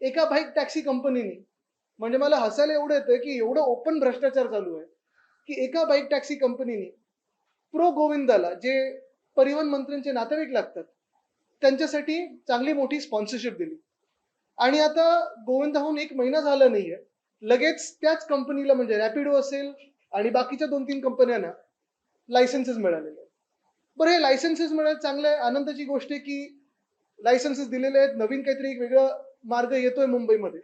एका bike taxi कंपनीने म्हणजे मला हसायला एवढं येतं की एवढं ओपन भ्रष्टाचार चालू आहे की एका बाईक टॅक्सी कंपनीने प्रो गोविंदाला जे परिवहन मंत्र्यांचे नातेवाईक लागतात त्यांच्यासाठी चांगली मोठी स्पॉन्सरशिप दिली. आणि आता गोविंदाहून एक महिना झाला नाहीये लगेच त्याच कंपनीला म्हणजे रॅपिडो असेल आणि बाकीच्या दोन तीन कंपन्यांना लायसन्सेस मिळालेले आहेत. बरं हे लायसन्सेस मिळाले चांगलं आहे. आनंदाची गोष्ट आहे की लायसन्सेस दिलेले आहेत. नवीन काहीतरी एक वेगळं मार्ग येतोय मुंबईमध्ये.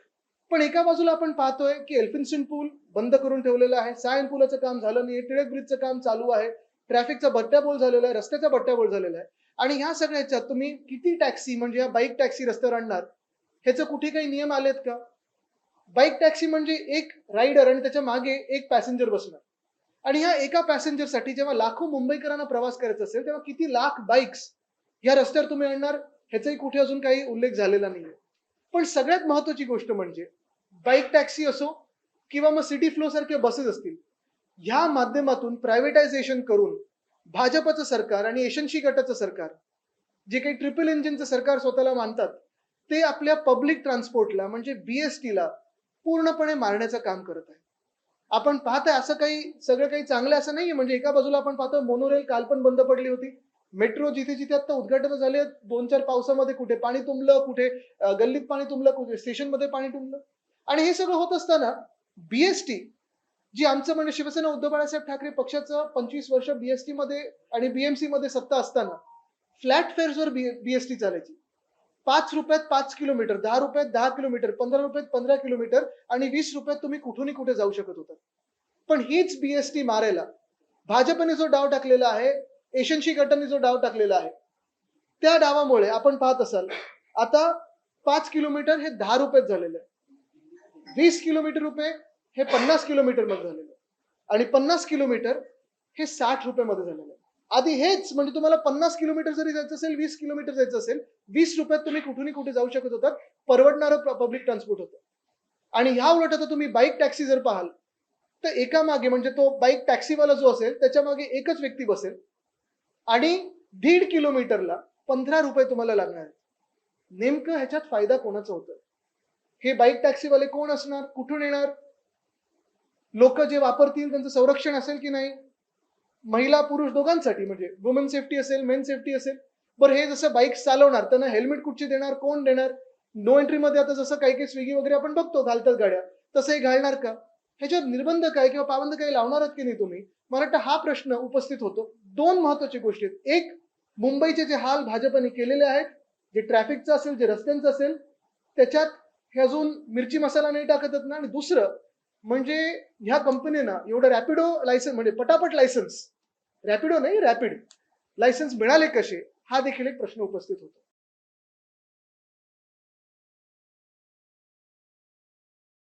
पण एका बाजूला आपण पाहतोय की एल्फिन्स्टन पूल बंद करून ठेवलेला आहे. सायन पुलाचं काम झालं नाही. टिळक ब्रिजचं काम चालू आहे. ट्रॅफिकचा भट्ट्याबोल झालेला आहे. रस्त्याचा भट्ट्याबोल झालेला आहे. आणि ह्या सगळ्याच्यात तुम्ही किती टॅक्सी म्हणजे या बाईक टॅक्सी रस्त्यावर आणणार? ह्याचं कुठे काही नियम आलेत का? बाईक टॅक्सी म्हणजे एक रायडर आणि त्याच्यामागे एक पॅसेंजर बसणार. आणि ह्या एका पॅसेंजरसाठी जेव्हा लाखो मुंबईकरांना प्रवास करायचा असेल तेव्हा किती लाख बाईक्स या रस्त्यावर तुम्ही आणणार? ह्याचाही कुठे अजून काही उल्लेख झालेला नाहीये. पण सगळ्यात महत्वाची गोष्ट म्हणजे बाईक टॅक्सी असो किंवा मग सिटी फ्लो सारखे बसेस असतील ह्या माध्यमातून प्रायव्हेटायझेशन करून भाजपचं सरकार आणि एशनशी गटाचं सरकार जे काही ट्रिपल इंजिनचं सरकार स्वतःला मानतात ते आपल्या पब्लिक ट्रान्सपोर्टला म्हणजे बीएसटीला पूर्णपणे मारण्याचं काम करत आहे. आपण पाहताय असं काही सगळं काही चांगलं असं नाहीये. म्हणजे एका बाजूला आपण पाहतो मोनोरेल काल पण बंद पडली होती. मेट्रो जिथे जिथे आता उद्घाटन झाले दोन चार पावसामध्ये कुठे पाणी तुंबलं कुठे गल्लीत पाणी तुंबलं कुठे स्टेशनमध्ये पाणी तुंबलं? आणि हे सगळं होत असताना बीएसटी जी आमचं म्हणजे शिवसेना उद्धव बाळासाहेब ठाकरे पक्षाचं पंचवीस वर्ष बीएसटी मध्ये आणि बीएमसी मध्ये सत्ता असताना फ्लॅट फेअर्सवर बीएसटी चालायची. पाच रुपयात पाच किलोमीटर दहा रुपयात दहा किलोमीटर पंधरा रुपयात पंधरा किलोमीटर आणि वीस रुपयात तुम्ही कुठूनही कुठे जाऊ शकत होता. पण हीच बीएसटी मारायला भाजपने जो डाव टाकलेला आहे एशनशी गटाने जो डाव टाकलेला आहे त्या डावामुळे आपण पाहत असाल आता पाच किलोमीटर हे दहा रुपयेच झालेलं आहे. वीस किलोमीटर रुपये हे पन्नास किलोमीटरमध्ये झालेलं आहे. आणि पन्नास किलोमीटर हे साठ रुपये मध्ये झालेलं आहे. आधी हेच म्हणजे तुम्हाला पन्नास किलोमीटर जरी जायचं असेल वीस किलोमीटर जायचं असेल वीस रुपयात तुम्ही कुठूनही कुठे जाऊ शकत होतात परवडणारं पब्लिक ट्रान्सपोर्ट होतं. आणि ह्या उलट आता तुम्ही बाईक टॅक्सी जर पाहाल तर एका मागे म्हणजे तो बाईक टॅक्सीवाला जो असेल त्याच्यामागे एकच व्यक्ती बसेल आणि दीड किलोमीटरला पंधरा रुपये तुम्हाला लागणार. आहेत नेमकं ह्याच्यात फायदा कोणाचा होतोय? हे बाईक टॅक्सीवाले कोण असणार? कुठून येणार? लोक जे वापरतील त्यांचं संरक्षण असेल की नाही? महिला पुरुष दोघांसाठी म्हणजे वुमन सेफ्टी असेल मेन सेफ्टी असेल. बरं हे जसं बाईक चालवणार त्यांना हेल्मेट कुठची देणार कोण देणार? नो एंट्री मध्ये आता जसं काही काही स्विगी वगैरे आपण बघतो घालतात गाड्या तसंही घालणार का? ह्याच्यावर निर्बंध काय किंवा पाबंद काही लावणार आहात की नाही तुम्ही? मला वाटतं हा प्रश्न उपस्थित होतो. दोन महत्वाची गोष्टी आहेत. एक मुंबईचे जे हाल भाजपने केलेले आहेत जे ट्रॅफिकचं असेल जे रस्त्यांचं असेल त्याच्यात हे अजून मिरची मसाला नाही टाकत ना? आणि दुसरं म्हणजे ह्या कंपनीना एवढं रॅपिडो लायसन्स म्हणजे पटापट लायसन्स. रॅपिडो नाही रॅपिड लायसन्स मिळाले कसे? हा देखील एक प्रश्न उपस्थित होतो.